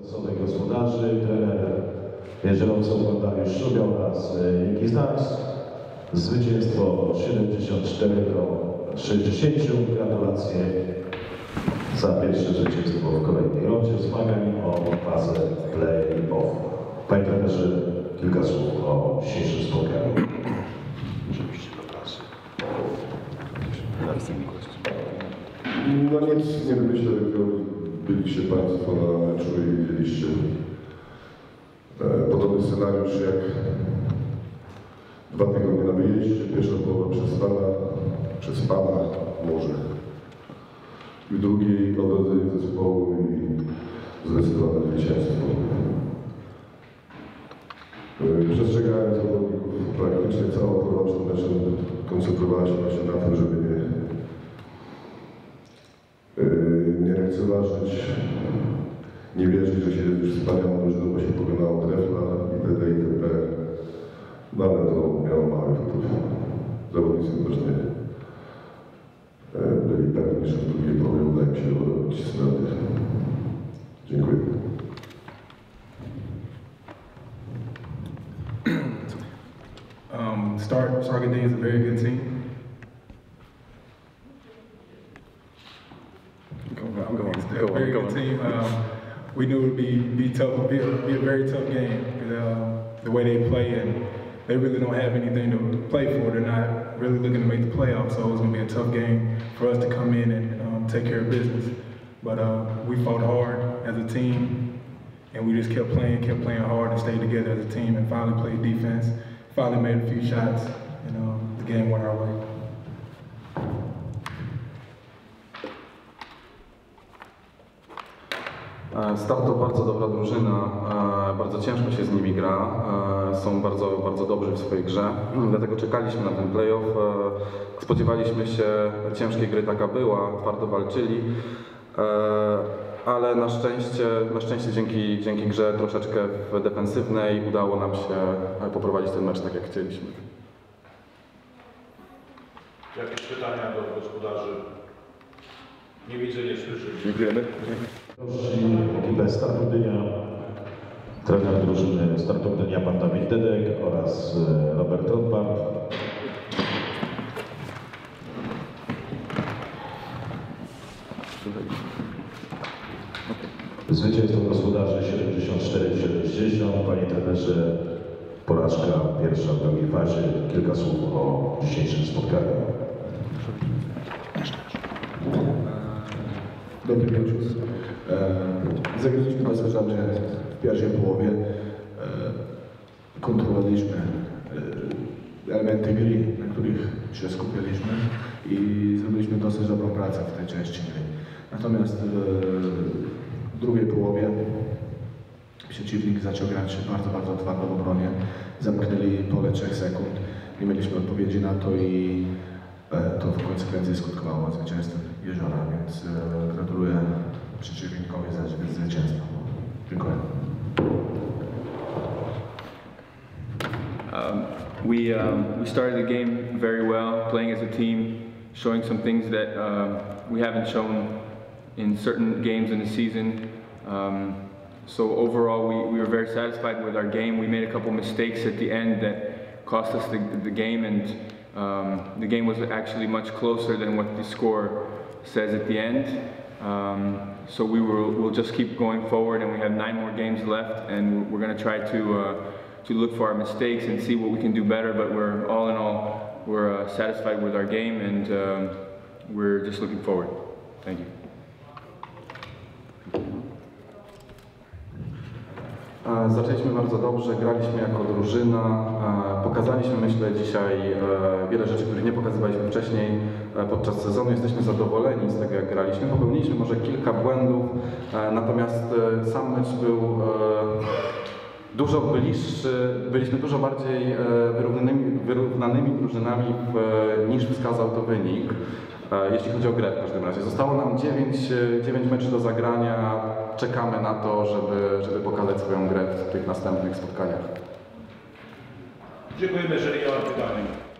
Zasoby gospodarzy, trener jeżdżący Władimir Szubiał oraz e, Jaki Znaks. Zwycięstwo 74 do 60. Gratulacje za pierwsze zwycięstwo w kolejnej rundzie zmagań o fazę play-off. Panie trenerze, kilka słów o dzisiejszym spotkaniu. No nic nie wymyślę, tylko byliście Państwo na meczu i widzieliście e, podobny scenariusz jak dwa tygodnie na wyjeździe, pierwsza połowa przespana, przespana może. I w drugiej odrodzenie zespołu i zdecydowane zwycięstwo. E, Przestrzegałem zawodników praktycznie całą przed meczem, koncentrowałem się na tym, żeby nie Nie lekceważyć, nie wierzyć, że się już wspaniałą drużyną, bo się pokonało trefla itd. itp. No ale to miało mały wpływ. Zawodnicy też nie e, byli pewni, że w drugiej połowie uda im się odrobić straty. Dziękuję. Um, Stark, Sargadine is a very good team. It's a go on, very go good team. Um, we knew it would be, be tough, be a, be a very tough game. Um, the way they play and they really don't have anything to play for. They're not really looking to make the playoffs, so it was going to be a tough game for us to come in and um, take care of business. But uh, we fought hard as a team, and we just kept playing, kept playing hard, and stayed together as a team, and finally played defense. Finally made a few shots, and um, the game went our way. Start to bardzo dobra drużyna, e, bardzo ciężko się z nimi gra, e, są bardzo, bardzo dobrzy w swojej grze, dlatego czekaliśmy na ten playoff. e, Spodziewaliśmy się ciężkiej gry, taka była, twardo walczyli, e, ale na szczęście, na szczęście dzięki, dzięki grze troszeczkę w defensywnej udało nam się e, poprowadzić ten mecz tak jak chcieliśmy. Jakieś pytania do gospodarzy? Nie widzę, nie słyszę. Dziękujemy. Ekipę Startu Gdynia, trener drużyny Startu Gdynia pan Dawid Dedek oraz e, Robert Rothbard. Zwycięstwo gospodarzy 74-70. Panie trenerze, porażka pierwsza w drugiej fazie. Kilka słów o dzisiejszym spotkaniu. Dobry wieczór. Zagraliśmy dobrze w pierwszej połowie. E, kontrolowaliśmy e, elementy gry, na których się skupialiśmy i zrobiliśmy dosyć dobrą pracę w tej części gry. Natomiast e, w drugiej połowie przeciwnik zaczął grać bardzo, bardzo twardo w obronie. Zamknęli pole 3 sekund. Nie mieliśmy odpowiedzi na to i to w konsekwencji skutkowało zwycięstwem Jeziora, więc gratuluję przeciwnikowi. Dziękuję. Um, we, um, we started the game very well, playing as a team, showing some things that um, we haven't shown in certain games in the season. Um, so overall, we, we were very satisfied with our game. We made a couple mistakes at the end that cost us the, the game, and um, the game was actually much closer than what the score says at the end. Um, so we will we'll just keep going forward, and we have nine more games left, and we're going to try to uh, to look for our mistakes and see what we can do better. But we're all in all, we're uh, satisfied with our game, and um, we're just looking forward. Thank you. Zaczęliśmy bardzo dobrze, graliśmy jako drużyna, pokazaliśmy myślę dzisiaj e, wiele rzeczy, których nie pokazywaliśmy wcześniej e, podczas sezonu. Jesteśmy zadowoleni z tego jak graliśmy. Popełniliśmy może kilka błędów, e, natomiast sam mecz był dużo bliższy, byliśmy dużo bardziej e, wyrównanymi, wyrównanymi drużynami w, niż wskazał to wynik. E, Jeśli chodzi o grę w każdym razie. Zostało nam 9, 9 meczy do zagrania. Czekamy na to, żeby, żeby pokazać swoją grę w tych następnych spotkaniach. Dziękujemy, jeżeli nie ma pytań.